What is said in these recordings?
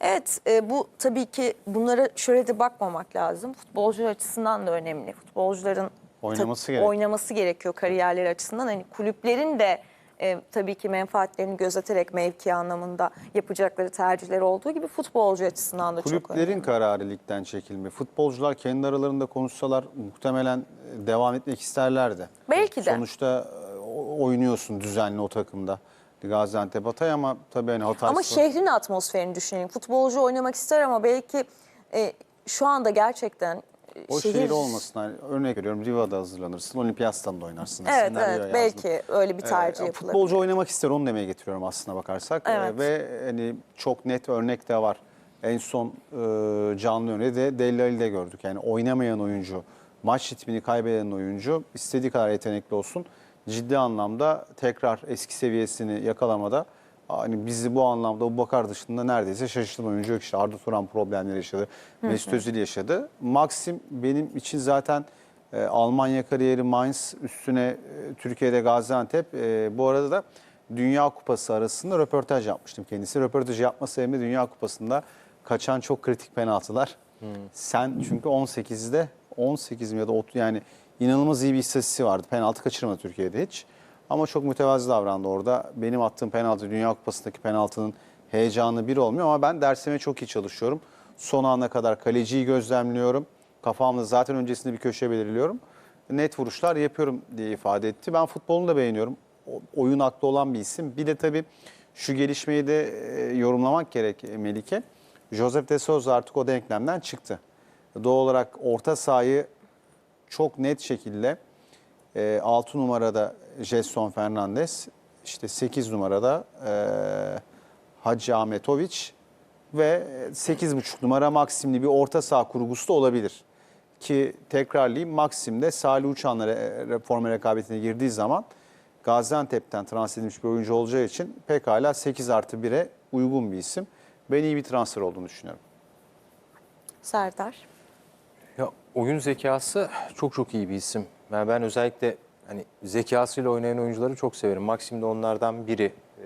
Evet e, bu tabii ki bunlara şöyle de bakmamak lazım. Futbolcular açısından da önemli. Futbolcuların Oynaması gerek. oynaması gerekiyor kariyerleri açısından. Hani kulüplerin de e, tabii ki menfaatlerini gözeterek mevki anlamında yapacakları tercihler olduğu gibi futbolcu açısından da çok önemli. Kulüplerin kararı ligden çekilme. Futbolcular kendi aralarında konuşsalar muhtemelen e, devam etmek isterlerdi. Belki de. Sonuçta e, oynuyorsun düzenli o takımda. Gaziantep Hatay ama tabii hani Hatay Ama Spor- şehrin atmosferini düşünelim. Futbolcu oynamak ister ama belki e, şu anda gerçekten e, o şehir... olmasın. Hani örnek veriyorum Riva'da hazırlanırsın, Olimpiyat Stadında oynarsın. Evet Senaryo evet belki öyle bir Ee, tercih yapılır. Futbolcu oynamak ister onu demeye getiriyorum aslına bakarsak. Ee, Evet. ve hani çok net örnek de var. En son e, canlı örneği de Deli Ali'de gördük. Yani oynamayan oyuncu, maç ritmini kaybeden oyuncu istediği kadar yetenekli olsun. Ciddi anlamda tekrar eski seviyesini yakalamada hani bizi bu anlamda bu bakar dışında neredeyse şaşırtan oyuncu yok. İşte Arda Turan problemleri yaşadı. Mesut Özil yaşadı. Maxim benim için zaten e, Almanya kariyeri Mainz üstüne e, Türkiye'de Gaziantep. E, bu arada da Dünya Kupası arasında röportaj yapmıştım kendisi. Röportaj yapma sebebim de Dünya Kupası'nda kaçan çok kritik penaltılar. Sen çünkü 18'de 18 mi ya da 30 yani inanılmaz iyi bir istatistiği vardı. Penaltı kaçırmadı Türkiye'de hiç. Ama çok mütevazı davrandı orada. Benim attığım penaltı Dünya Kupası'ndaki penaltının heyecanı bir olmuyor ama ben dersime çok iyi çalışıyorum. Son ana kadar kaleciyi gözlemliyorum. Kafamda zaten öncesinde bir köşe belirliyorum. Net vuruşlar yapıyorum diye ifade etti. Ben futbolunu da beğeniyorum. O- Oyun aklı olan bir isim. Bir de tabii şu gelişmeyi de e, yorumlamak gerek e, Melike. Joseph de Souza artık o denklemden çıktı. Doğal olarak orta sahayı çok net şekilde e, 6 numarada Jetson Fernandez, işte 8 numarada e, Hacı Ahmetoviç ve 8,5 numara Maksimli bir orta saha kurgusu da olabilir. Ki tekrarlayayım Maksim'de Salih Uçan'la re- rekabetine girdiği zaman Gaziantep'ten transfer edilmiş bir oyuncu olacağı için pekala 8 artı 1'e uygun bir isim. Ben iyi bir transfer olduğunu düşünüyorum. Serdar. Ya oyun zekası çok çok iyi bir isim. Yani ben özellikle hani zekasıyla oynayan oyuncuları çok severim. Maxim de onlardan biri. Ee,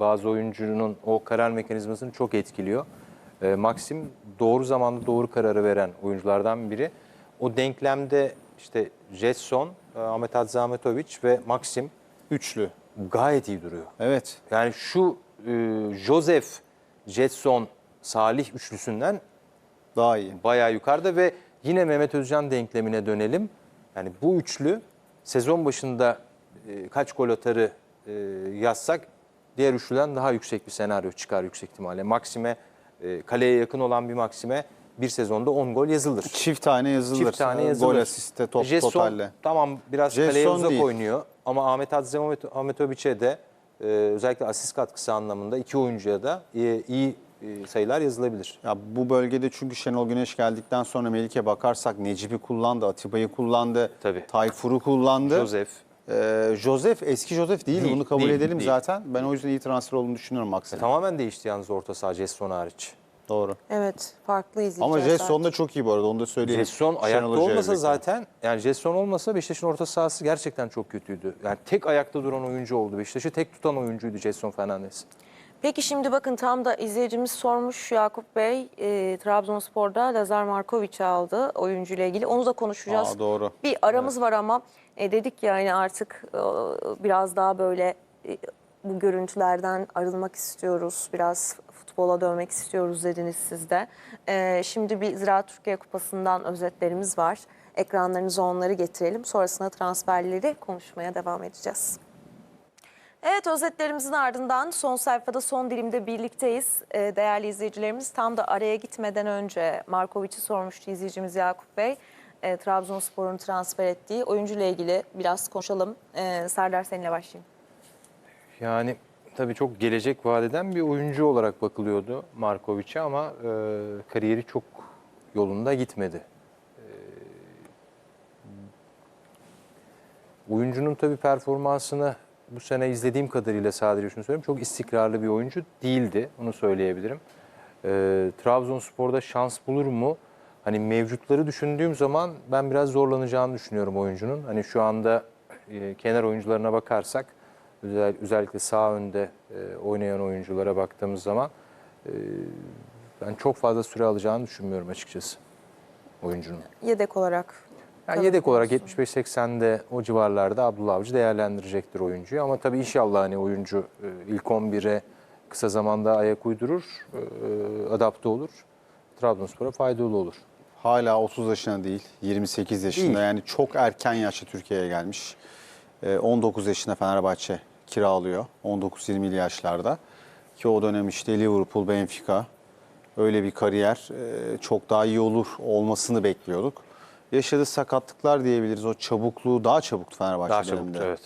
bazı oyuncunun o karar mekanizmasını çok etkiliyor. Ee, Maxim doğru zamanda doğru kararı veren oyunculardan biri. O denklemde işte Jetson, e, Ahmet Hadzi Ahmetoviç ve Maxim Üçlü. gayet iyi duruyor. Evet. Yani şu e, Joseph, Jetson, Salih üçlüsünden Daha iyi. bayağı yukarıda ve yine Mehmet Özcan denklemine dönelim. Yani bu üçlü sezon başında e, kaç gol atarı e, yazsak diğer üçlüden daha yüksek bir senaryo çıkar yüksek ihtimalle. Maxime e, kaleye yakın olan bir Maxime bir sezonda 10 gol yazılır. Çift tane yazılır. Çift tane yazılır. Gol asiste top, Jetson, totalle. Tamam biraz Jetson kaleye uzak değil. oynuyor ama Ahmet Hadzi Ahmet- Ahmetoviç'e de e, özellikle asist katkısı anlamında iki oyuncuya da e, iyi sayılar yazılabilir. Ya bu bölgede çünkü Şenol Güneş geldikten sonra Melike bakarsak Necip'i kullandı, Atiba'yı kullandı, Tabii. Tayfur'u kullandı. Joseph. Ee, Joseph eski Joseph değil, Değil, bunu kabul değil, edelim değil. zaten. Ben o yüzden iyi transfer olduğunu düşünüyorum Max'ın. E, tamamen değişti yalnız orta saha Jetson hariç. Doğru. Evet farklı izleyeceğiz. Ama. Jetson da çok iyi bu arada onu da söyleyelim. Jetson Şenol ayakta olmasa birlikte. zaten yani Jetson olmasa Beşiktaş'ın orta sahası gerçekten çok kötüydü. Yani tek ayakta duran oyuncu oldu. Beşiktaş'ı tek tutan oyuncuydu Jetson Fernandes. Peki şimdi bakın tam da izleyicimiz sormuş Yakup Bey e, Trabzonspor'da Lazar Markovic aldı oyuncuyla ilgili. Onu da konuşacağız. Aa, doğru. Bir aramız var ama e, dedik ya yani artık e, biraz daha böyle e, bu görüntülerden arınmak istiyoruz. Biraz futbola dönmek istiyoruz dediniz siz de. E, şimdi bir Ziraat Türkiye Kupası'ndan özetlerimiz var. Ekranlarınıza onları getirelim. Sonrasında transferleri konuşmaya devam edeceğiz. Evet özetlerimizin ardından son sayfada son dilimde birlikteyiz. Ee, değerli izleyicilerimiz tam da araya gitmeden önce Markovic'i sormuştu izleyicimiz Yakup Bey. Ee, Trabzonspor'un transfer ettiği oyuncuyla ilgili biraz konuşalım. Ee, Serdar seninle başlayayım. Yani tabii çok gelecek vadeden bir oyuncu olarak bakılıyordu Markovic'e ama e, kariyeri çok yolunda gitmedi. E, oyuncunun tabii performansını bu sene izlediğim kadarıyla sadece şunu söyleyeyim. Çok istikrarlı bir oyuncu değildi. Onu söyleyebilirim. E, Trabzonspor'da şans bulur mu? Hani mevcutları düşündüğüm zaman ben biraz zorlanacağını düşünüyorum oyuncunun. Hani şu anda e, kenar oyuncularına bakarsak özel- özellikle sağ önde e, oynayan oyunculara baktığımız zaman e, Ben çok fazla süre alacağını düşünmüyorum açıkçası oyuncunun. Yedek olarak. Yani yedek olarak diyorsun. 75-80'de o civarlarda Abdullah Avcı değerlendirecektir oyuncuyu. Ama tabii inşallah hani oyuncu e, ilk 11'e kısa zamanda ayak uydurur, e, adapte olur. Trabzonspor'a faydalı olur. Hala 30 yaşında değil, 28 yaşında. Değil. Yani çok erken yaşta Türkiye'ye gelmiş. Ee, 19 yaşında Fenerbahçe kiralıyor. 19-20'li yaşlarda. Ki o dönem işte Liverpool, Benfica öyle bir kariyer e, çok daha iyi olur olmasını bekliyorduk. Yaşadığı sakatlıklar diyebiliriz. O çabukluğu daha çabuktu Fenerbahçe Daha döneminde. çabuk evet.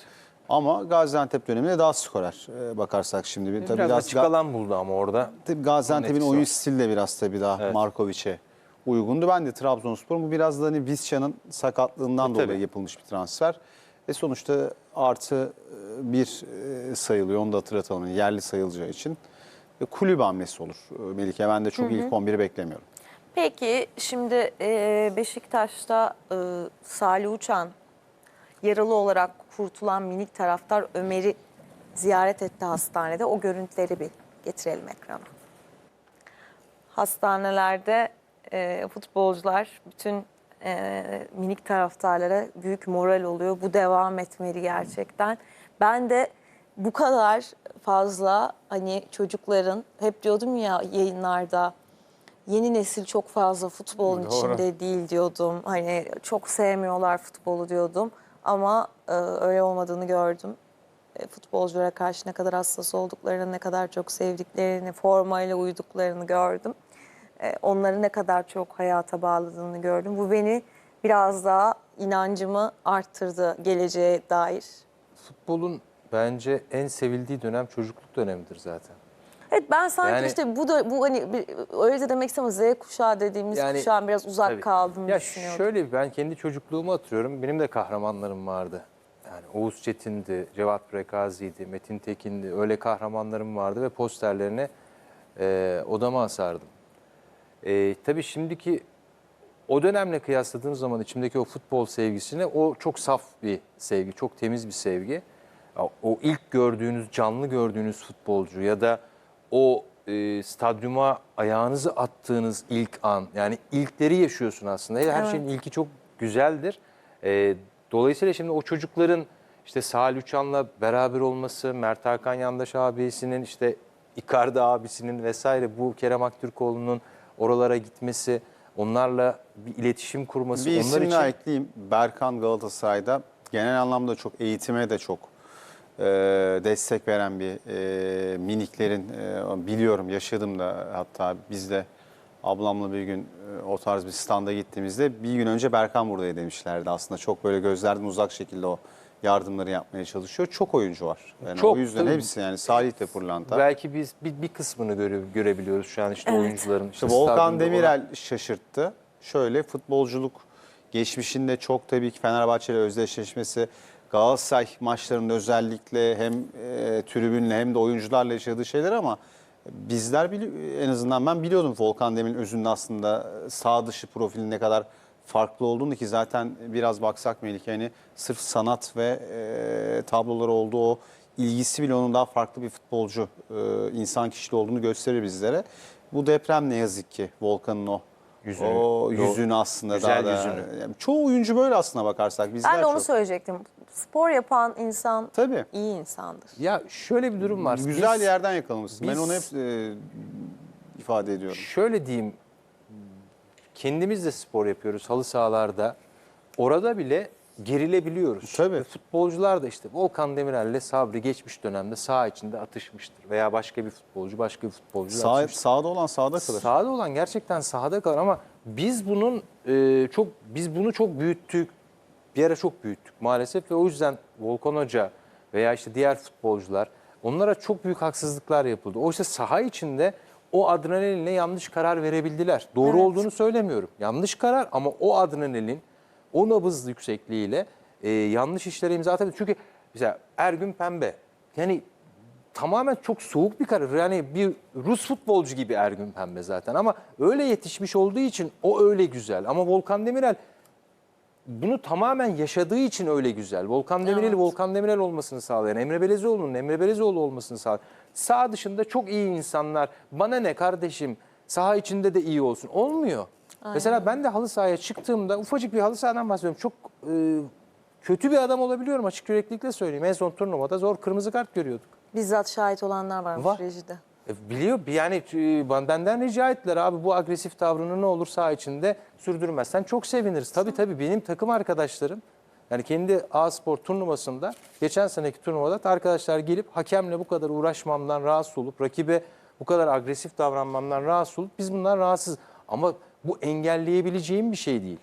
Ama Gaziantep döneminde daha skorer e, bakarsak şimdi. Bir, tabii Biraz, biraz açık alan buldu ama orada. Tabii Gaziantep'in oyun stili de biraz tabii daha Evet. Markovic'e uygundu. Ben de Trabzonspor'un bu biraz da hani Visca'nın sakatlığından E, dolayı tabii. yapılmış bir transfer. Ve sonuçta artı e, bir e, sayılıyor. Onu da hatırlatalım. Yerli sayılacağı için. Ve kulüp hamlesi olur e, Melike. Ben de çok ilk 11'i beklemiyorum. Peki şimdi Beşiktaş'ta e, Salih Uçan yaralı olarak kurtulan minik taraftar Ömer'i ziyaret etti hastanede. O görüntüleri bir getirelim ekrana. Hastanelerde futbolcular bütün minik taraftarlara büyük moral oluyor. Bu devam etmeli gerçekten. Ben de bu kadar fazla hani çocukların hep diyordum ya yayınlarda yeni nesil çok fazla futbolun Doğru. içinde değil diyordum. Hani çok sevmiyorlar futbolu diyordum. Ama e, öyle olmadığını gördüm. E, futbolculara karşı ne kadar hassas olduklarını, ne kadar çok sevdiklerini, formayla uyduklarını gördüm. E, onları ne kadar çok hayata bağladığını gördüm. Bu beni biraz daha inancımı arttırdı geleceğe dair. Futbolun bence en sevildiği dönem çocukluk dönemidir zaten. Evet ben sanki Yani- işte bu da bu hani bir- öyle de demek istemem Z kuşağı dediğimiz Yani- kuşağın biraz uzak Tabii. kaldığını ya düşünüyorum. Şöyle ben kendi çocukluğumu hatırlıyorum. Benim de kahramanlarım vardı. Yani Oğuz Çetin'di, Cevat Prekazi'ydi, Metin Tekin'di. Öyle kahramanlarım vardı ve posterlerini e, odama asardım. E, tabii şimdiki o dönemle kıyasladığım zaman içimdeki o futbol sevgisini o çok saf bir sevgi, çok temiz bir sevgi. Ya O ilk gördüğünüz, canlı gördüğünüz futbolcu ya da o e, stadyuma ayağınızı attığınız ilk an yani ilkleri yaşıyorsun aslında. Her Evet. şeyin ilki çok güzeldir. E, dolayısıyla şimdi o çocukların işte Salih Uçan'la beraber olması, Mert Hakan Yandaş abisinin işte Icardi abisinin vesaire bu Kerem Aktürkoğlu'nun oralara gitmesi, onlarla bir iletişim kurması Bir onlar için ekleyeyim. Berkan Galatasaray'da genel anlamda çok eğitime de çok e, destek veren bir e, miniklerin e, biliyorum yaşadım da hatta biz de ablamla bir gün e, o tarz bir standa gittiğimizde bir gün önce Berkan buradaydı demişlerdi. Aslında çok böyle gözlerden uzak şekilde o yardımları yapmaya çalışıyor. Çok oyuncu var. Yani Çok, o yüzden tabii. hepsi yani Salih de Pırlanta. belki biz bir, bir kısmını göre, görebiliyoruz şu an işte Evet. oyuncuların. İşte Volkan Demirel şaşırttı. Şöyle futbolculuk geçmişinde çok tabii ki Fenerbahçe ile özdeşleşmesi Galatasaray maçlarında özellikle hem e, tribünle hem de oyuncularla yaşadığı şeyler ama bizler bili- en azından ben biliyordum Volkan Demirel'in özünde aslında sağ dışı profilin ne kadar farklı olduğunu ki zaten biraz baksak Melike hani sırf sanat ve e, tabloları olduğu o ilgisi bile onun daha farklı bir futbolcu, e, insan kişiliği olduğunu gösterir bizlere. Bu deprem ne yazık ki Volkan'ın o Yüzünü, o yüzünü aslında Güzel daha da. yüzünü. Yani çoğu oyuncu böyle aslına bakarsak bizler Ben de onu çok. söyleyecektim. Spor yapan insan Tabii. iyi insandır. Ya şöyle bir durum var. Güzel Biz- yerden yakalamışsın. ben biz- onu hep e, ifade ediyorum. Şöyle diyeyim, kendimiz de spor yapıyoruz halı sahalarda. Orada bile gerilebiliyoruz. Tabii. Ve futbolcular da işte Volkan Demirel'le Sabri geçmiş dönemde saha içinde atışmıştır. Veya başka bir futbolcu başka bir futbolcu Sağ, atışmıştır. sağda olan sağda kalır. Sahada olan gerçekten sahada kalır ama biz bunun e, çok biz bunu çok büyüttük. Bir ara çok büyüttük maalesef ve o yüzden Volkan Hoca veya işte diğer futbolcular onlara çok büyük haksızlıklar yapıldı. Oysa saha içinde o adrenalinle yanlış karar verebildiler. Doğru Evet. olduğunu söylemiyorum. Yanlış karar ama o adrenalin o nabız yüksekliğiyle e, yanlış işlere imza atabilir. Çünkü mesela Ergün Pembe yani tamamen çok soğuk bir karar. Yani bir Rus futbolcu gibi Ergün Pembe zaten ama öyle yetişmiş olduğu için o öyle güzel. Ama Volkan Demirel bunu tamamen yaşadığı için öyle güzel. Volkan Demirel'i Evet. Volkan Demirel olmasını sağlayan, Emre Belezoğlu'nun Emre Belezoğlu olmasını sağlayan. Sağ dışında çok iyi insanlar. Bana ne kardeşim saha içinde de iyi olsun. Olmuyor. Mesela ben de halı sahaya çıktığımda ufacık bir halı sahadan bahsediyorum. Çok e, kötü bir adam olabiliyorum açık yüreklilikle söyleyeyim. En son turnuvada zor kırmızı kart görüyorduk. Bizzat şahit olanlar varmış Var. rejide. E, Biliyor yani ben- benden rica ettiler abi bu agresif tavrını ne olur saha içinde sürdürmezsen çok seviniriz. Tabii tabii benim takım arkadaşlarım yani kendi A-Spor turnuvasında geçen seneki turnuvada da arkadaşlar gelip hakemle bu kadar uğraşmamdan rahatsız olup rakibe bu kadar agresif davranmamdan rahatsız olup biz bundan rahatsız. Ama bu engelleyebileceğim bir şey değil.